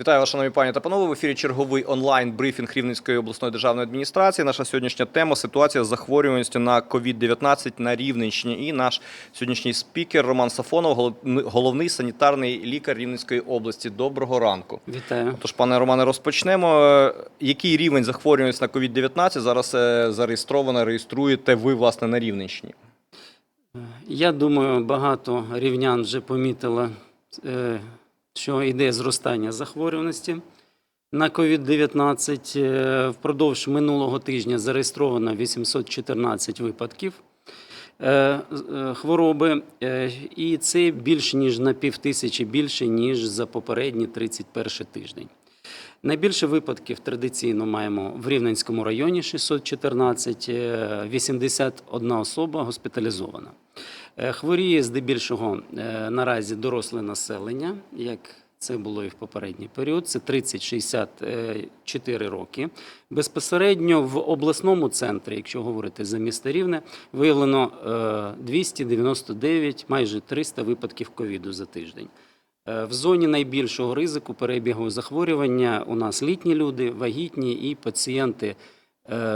Вітаю вас, шановні пані та панове. В ефірі черговий онлайн брифінг Рівненської обласної державної адміністрації. Наша сьогоднішня тема ситуація з захворюваністю на COVID-19 на Рівненщині. І наш сьогоднішній спікер Роман Сафонов, головний санітарний лікар Рівненської області. Доброго ранку. Вітаю. Тож, пане Романе, розпочнемо. Який рівень захворюваності на COVID-19 зараз е, зареєстровано, реєструєте ви власне на Рівненщині? Я думаю, багато рівнян вже помітили, е, що йде зростання захворюваності на COVID-19. Е, Впродовж минулого тижня зареєстровано 814 випадків е, е, хвороби, і це більше ніж на півтисячі більше, ніж за попередній 31 тиждень. Найбільше випадків традиційно маємо в Рівненському районі 614, е, 81 особа госпіталізована. Е, Хворіє здебільшого е, наразі доросле населення, як це було і в попередній період, це 30-64 роки. Безпосередньо в обласному центрі, якщо говорити за місто Рівне, виявлено е, 299, майже 300 випадків ковіду за тиждень. Е, В зоні найбільшого ризику перебігу захворювання у нас літні люди, вагітні і пацієнти е,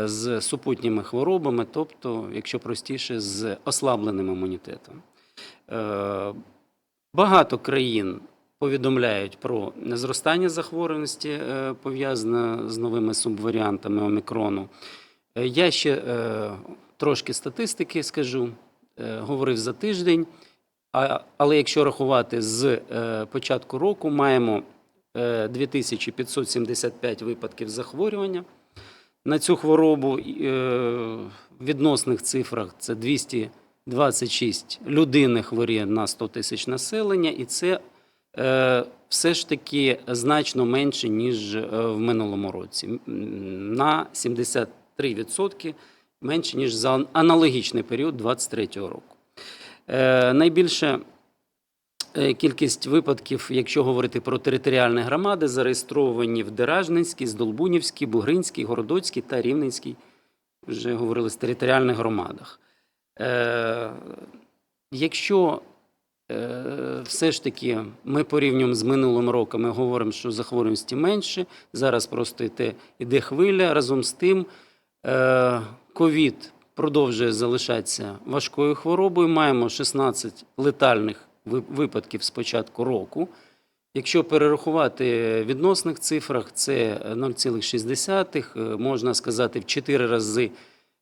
з супутніми хворобами, тобто, якщо простіше, з ослабленим імунітетом. Е, Багато країн повідомляють про зростання захворюваності, е, пов'язане з новими субваріантами омікрону. Е, Я ще е, трошки статистики скажу, Е, говорив за тиждень. Але якщо рахувати з е, початку року, маємо е, 2575 випадків захворювання на цю хворобу. Е, в відносних цифрах це 226 людини хворіє на 100 тисяч населення, і це е, все ж таки значно менше, ніж е, в минулому році. На 73% менше, ніж за аналогічний період 2023 року. Найбільше кількість випадків, якщо говорити про територіальні громади, зареєстровані в Деражненській, Здолбунівській, Бугринській, Городоцькій та Рівненській, вже говорили з територіальних громадах. Е, Якщо е, все ж таки ми порівнюємо з минулим роком, ми говоримо, що захворюваності менше, зараз просто йде, йде хвиля. Разом з тим, е, ковід продовжує залишатися важкою хворобою. Маємо 16 летальних випадків з початку року. Якщо перерахувати в відносних цифрах, це 0,6, е, можна сказати, в 4 рази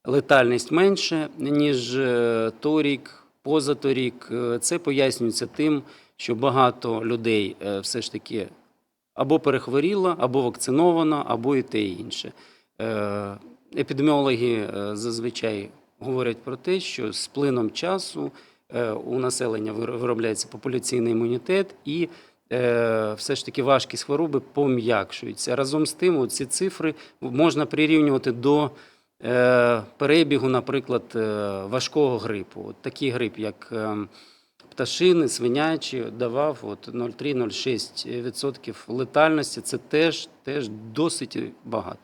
летальність менше, ніж е, торік, позаторік. Е, Це пояснюється тим, що багато людей все ж таки або перехворіло, або вакциновано, або і те і інше. Епідеміологи зазвичай говорять про те, що з плином часу у населення виробляється популяційний імунітет і е, все ж таки важкість хвороби пом'якшується. Разом з тим, ці цифри можна прирівнювати до е, перебігу, наприклад, е, важкого грипу. От такий грип, як е, пташини, свинячі, давав от 0,3-0,6% летальності. Це теж, теж досить багато.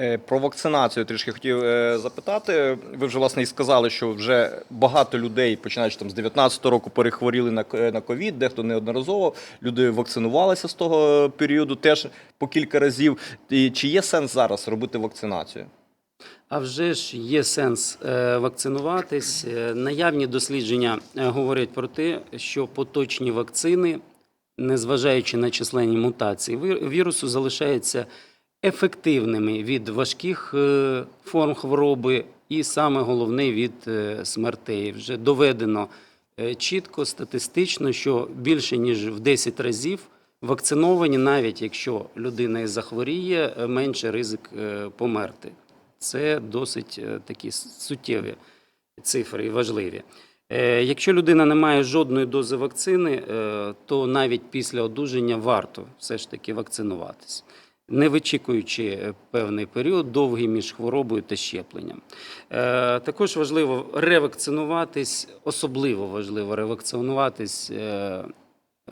Е, Про вакцинацію трішки хотів е, запитати. Ви вже власне і сказали, що вже багато людей, починаючи там з 19 року, перехворіли к- на ковід, дехто неодноразово. Люди вакцинувалися з того періоду теж по кілька разів. І чи є сенс зараз робити вакцинацію? А вже ж є сенс е, вакцинуватись. Е, Наявні дослідження е, говорять про те, що поточні вакцини, незважаючи на численні мутації вірусу, залишаються ефективними від важких форм хвороби і саме головне від смертей. Вже доведено чітко статистично, що більше ніж в 10 разів вакциновані, навіть якщо людина захворіє, менше ризик померти. Це досить е, такі суттєві цифри і важливі. Е, Якщо людина не має жодної дози вакцини, е, то навіть після одужання варто все ж таки вакцинуватись, не вичікуючи певний період довгий між хворобою та щепленням. Також важливо ревакцинуватись, особливо важливо ревакцинуватись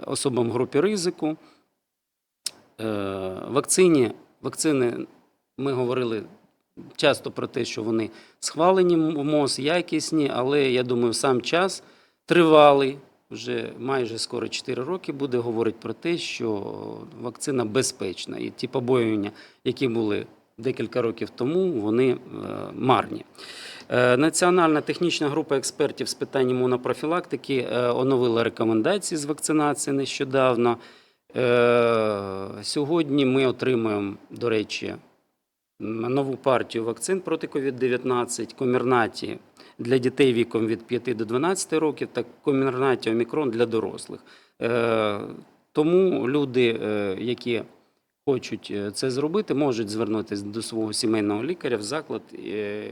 особам групи ризику. Вакцині, вакцини, ми говорили часто про те, що вони схвалені м- МОЗ, якісні, але я думаю, сам час тривалий вже майже скоро 4 роки буде, говорить про те, що вакцина безпечна. І ті побоювання, які були декілька років тому, вони е, марні. Е, Національна технічна група експертів з питань імунопрофілактики е, оновила рекомендації з вакцинації нещодавно. Сьогодні ми отримуємо, до речі, нову партію вакцин проти COVID-19, комірнаті для дітей віком від 5 до 12 років та комірнаті Омікрон для дорослих. Е, Тому люди, е, які хочуть е, це зробити, можуть звернутися до свого сімейного лікаря в заклад,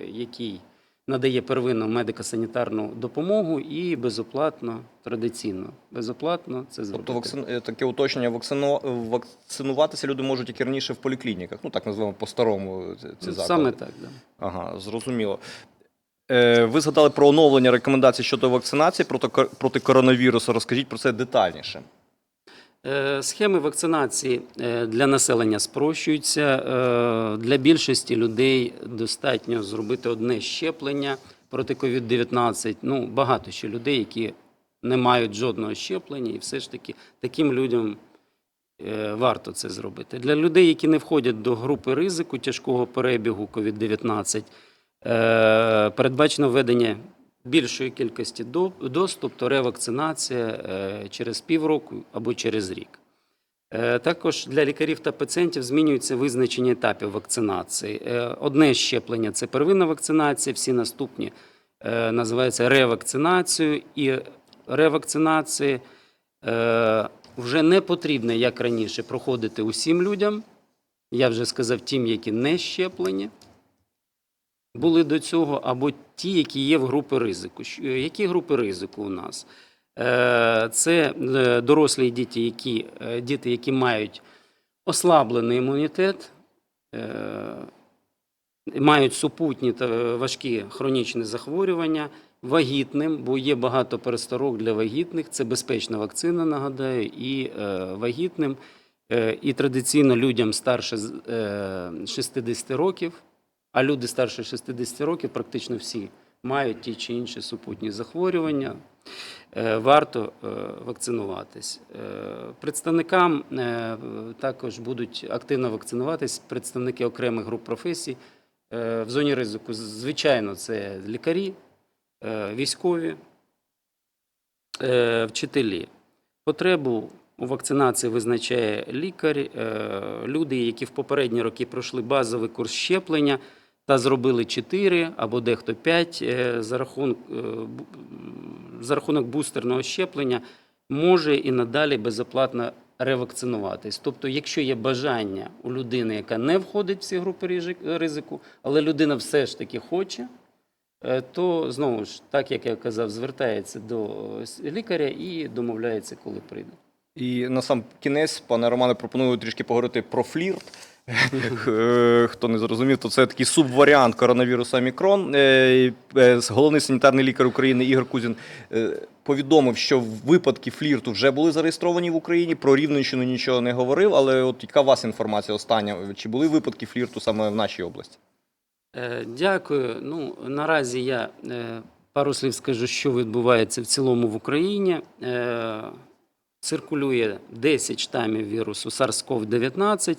який надає первинну медико-санітарну допомогу і безоплатно, традиційно, безоплатно це зробити. Тобто вакцин... е, таке уточнення, вакцино... вакцинуватися люди можуть як і раніше в поліклініках, ну так називаємо по-старому ці- Ну, заклади. Саме так, да. Ага, зрозуміло. Е, ви згадали про оновлення рекомендацій щодо вакцинації проти коронавірусу. Розкажіть про це детальніше. Е, Схеми вакцинації е, для населення спрощуються. Е, Для більшості людей достатньо зробити одне щеплення проти COVID-19. Ну, багато ще людей, які не мають жодного щеплення, і все ж таки таким людям варто це зробити. Для людей, які не входять до групи ризику тяжкого перебігу COVID-19, е, передбачено введення більшої кількості до- доз, тобто ревакцинація е, через півроку або через рік. Е, Також для лікарів та пацієнтів змінюється визначення етапів вакцинації. Е, Одне щеплення це первинна вакцинація, всі наступні називаються ревакцинацією. І ревакцинації вже не потрібно, як раніше, проходити усім людям. Я вже сказав тим, які не щеплені були до цього, або ті, які є в групи ризику. Е, Які групи ризику у нас? Е, Це е, дорослі діти, які, діти, які мають ослаблений імунітет, мають супутні та важкі хронічні захворювання, вагітним, бо є багато пересторог для вагітних. Це безпечна вакцина, нагадаю, і вагітним, і традиційно людям старше з- е, 60 років. А люди старше 60 років практично всі мають ті чи інші супутні захворювання. Е, Варто е, вакцинуватись. Е, Представникам також будуть активно вакцинуватись представники окремих груп професій. В зоні ризику, звичайно, це лікарі, військові, вчителі. Потребу у вакцинації визначає лікар, люди, які в попередні роки пройшли базовий курс щеплення та зробили 4 або дехто 5 за рахунок, е, за рахунок бустерного щеплення, може і надалі безоплатно ревакцинуватись. Тобто, якщо є бажання у людини, яка не входить в ці групи ризику, але людина все ж таки хоче, е, то знову ж, так як я казав, звертається до е, лікаря і домовляється, коли прийде. І на сам кінець, пане Романе, пропоную трішки поговорити про флірт. Е, Хто не зрозумів, то це такий субваріант коронавірусу Омікрон. Е, е, Головний санітарний лікар України Ігор Кузін повідомив, що випадки флірту вже були зареєстровані в Україні. Про Рівненщину нічого не говорив. Але от яка у вас інформація остання? Чи були випадки флірту саме в нашій області? Дякую. Ну, наразі я пару слів скажу, що відбувається в цілому в Україні. Циркулює 10 штамів вірусу SARS-CoV-19.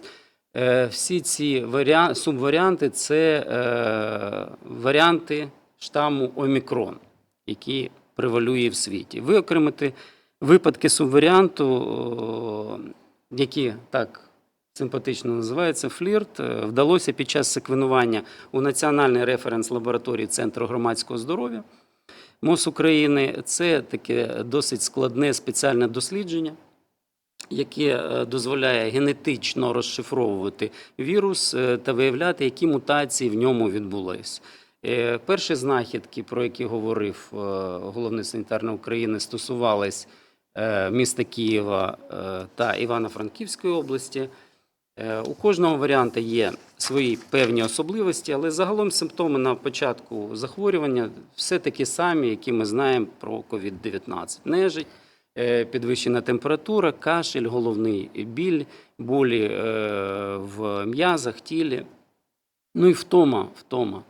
Е, Всі ці варіа- субваріанти це е, варіанти штаму Омікрон, які превалює в світі. Виокремити випадки субваріанту, які так симпатично називаються флірт, е, вдалося під час секвенування у Національній референс-лабораторії Центру громадського здоров'я МОЗ України. Це таке досить складне спеціальне дослідження, яке е, дозволяє генетично розшифровувати вірус е, та виявляти, які мутації в ньому відбулись. Е, Перші знахідки, про які говорив головний санітарний України, стосувались міста Києва та Івано-Франківської області. У кожного варіанта є свої певні особливості, але загалом симптоми на початку захворювання все такі самі, які ми знаємо про COVID-19. Нежить, підвищена температура, кашель, головний біль, болі е, в м'язах, тілі. Ну і втома, втома.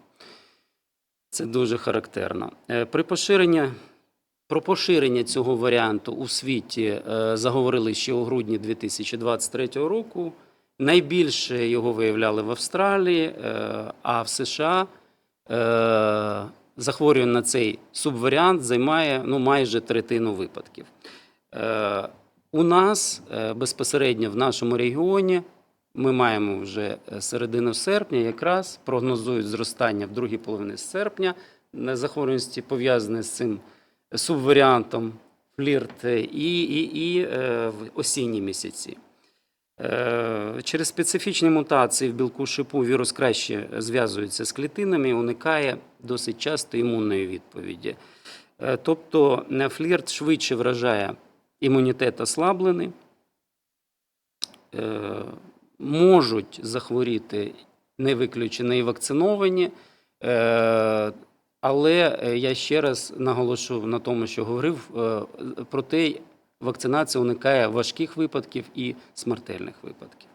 Це дуже характерно. Е, При поширенні Про поширення цього варіанту у світі е, заговорили ще у грудні 2023 року. Найбільше його виявляли в Австралії, е, а в США захворювання на цей субваріант займає ну, майже третину випадків. Е, У нас е, безпосередньо в нашому регіоні ми маємо вже е, середину серпня, якраз прогнозують зростання в другій половині серпня на захворюваності, пов'язане з цим субваріантом флірт і, і, і в осінні місяці. Е, Через специфічні мутації в білку шипу вірус краще зв'язується з клітинами і уникає досить часто імунної відповіді. Е, Тобто флірт швидше вражає імунітет ослаблений, Е, можуть захворіти не виключені і вакциновані. Але я ще раз наголошу на тому, що говорив, про те, вакцинація уникає важких випадків і смертельних випадків.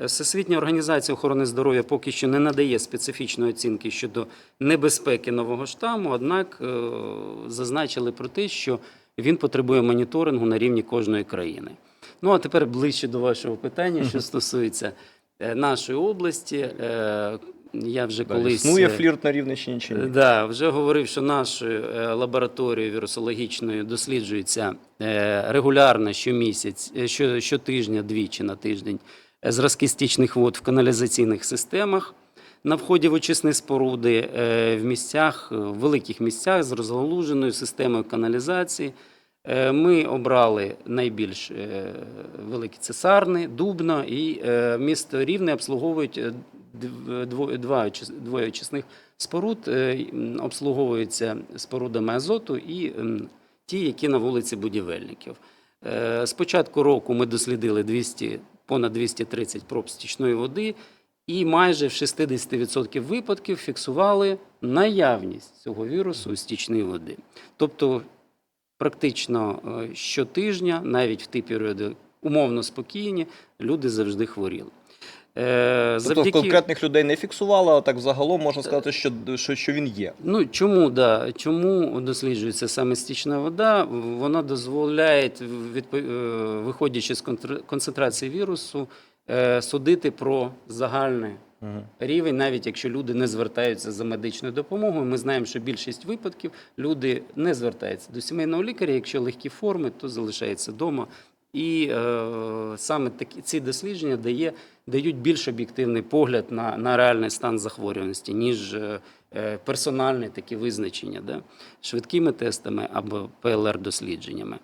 Е, Всесвітня організація охорони здоров'я поки що не надає специфічної оцінки щодо небезпеки нового штаму, однак е, зазначили про те, що він потребує моніторингу на рівні кожної країни. Ну а тепер ближче до вашого питання, що стосується е, нашої області. Я вже Да, колись Існує е, флірт на Рівненщині чи ні? Да, вже говорив, що нашою е, лабораторією вірусологічною досліджується е, регулярно щомісяць, що, щотижня, двічі на тиждень зразки стічних вод в каналізаційних системах на вході в очисні споруди в місцях, в великих місцях з розгалуженою системою каналізації. Е, Ми обрали найбільш е, великі цесарни, Дубно і е, місто Рівне обслуговують двоє очисних споруд, обслуговуються спорудами азоту і ті, які на вулиці будівельників. З початку року ми дослідили 200, понад 230 проб стічної води, і майже в 60% випадків фіксували наявність цього вірусу у стічній води. Тобто практично е, щотижня, навіть в ті періоди умовно спокійні, люди завжди хворіли. Е, Тобто конкретних людей не фіксували, а так взагалом можна сказати, що, що, що він є. Ну чому да? Чому досліджується саме стічна вода? Вона дозволяє, е, виходячи з концентрації вірусу, судити про загальний Рівень, навіть якщо люди не звертаються за медичною допомогою. Ми знаємо, що більшість випадків люди не звертаються до сімейного лікаря. Якщо легкі форми, то залишається вдома. І е, саме такі ці дослідження дає, дають більш об'єктивний погляд на, на реальний стан захворюваності, ніж е, персональні такі визначення, да? швидкими тестами або ПЛР-дослідженнями.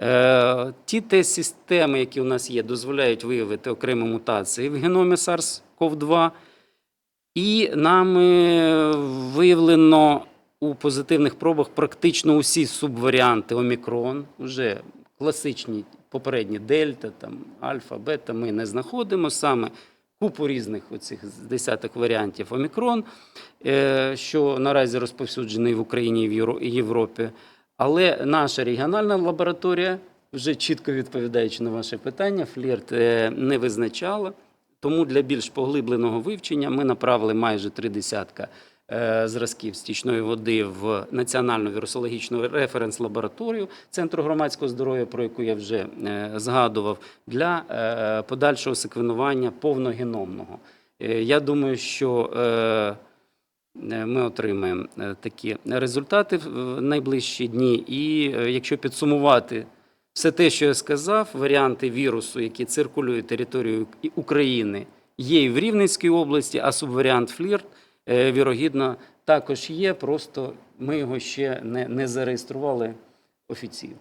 Е, ті тест-системи, які у нас є, дозволяють виявити окремі мутації в геномі SARS-CoV-2. І нами виявлено у позитивних пробах практично усі субваріанти омікрон, вже класичні попередні дельта, там, альфа, бета, ми не знаходимо саме купу різних оцих десяток варіантів омікрон, е, що наразі розповсюджений в Україні і в Європі. Але наша регіональна лабораторія, вже чітко відповідаючи на ваше питання, флірт е, не визначала. Тому для більш поглибленого вивчення ми направили майже три десятка зразків стічної води в Національну вірусологічну референс-лабораторію Центру громадського здоров'я, про яку я вже е, згадував, для е, подальшого секвенування повногеномного. Е, Я думаю, що е, е, ми отримаємо е, такі результати в найближчі дні. І е, якщо підсумувати все те, що я сказав, варіанти вірусу, які циркулюють територією України, є і в Рівненській області, а субваріант флірт, е, вірогідно, також є. Просто ми його ще не, не зареєстрували офіційно.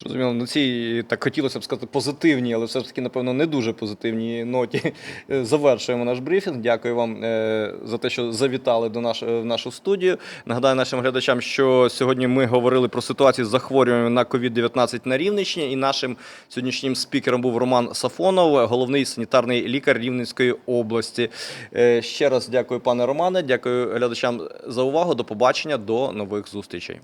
Зрозуміло, на цій так хотілося б сказати позитивній, але все ж таки, напевно, не дуже позитивній ноті завершуємо наш брифінг. Дякую вам е, за те, що завітали до наш, в нашу студію. Нагадаю нашим глядачам, що сьогодні ми говорили про ситуацію з захворюванням на COVID-19 на Рівненщині. І нашим сьогоднішнім спікером був Роман Сафонов, головний санітарний лікар Рівненської області. Е, Ще раз дякую, пане Романе. Дякую глядачам за увагу. До побачення, до нових зустрічей.